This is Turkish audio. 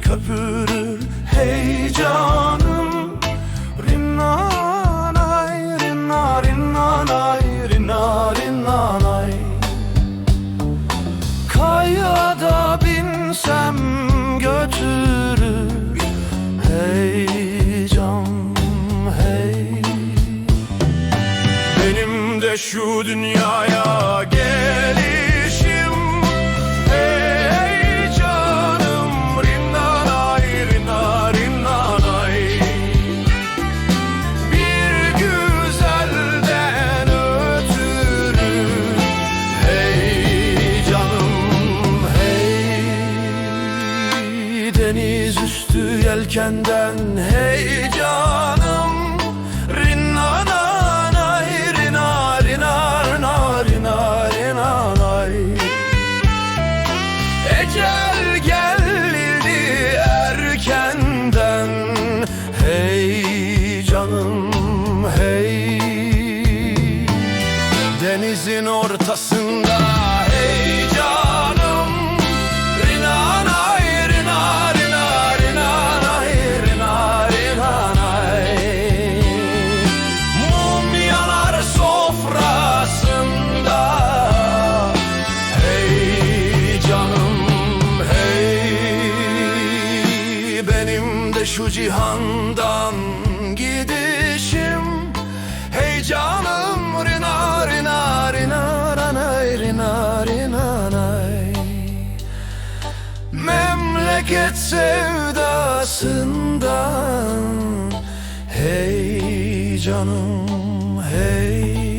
köpürür Hey canım Rinnanay Rinna rinnanay Rinna Kayada binsem götürür Hey hey. Benim de şu dünyaya gel Deniz üstü yelkenden hey canım Rinna na na rina rina rina rina rina nay. Ecel geldi erkenden Hey canım hey. Denizin ortasında şu cihandan gidişim. Hey canım rina rina rina ranay rina rina. Memleket sevdasından. Hey canım hey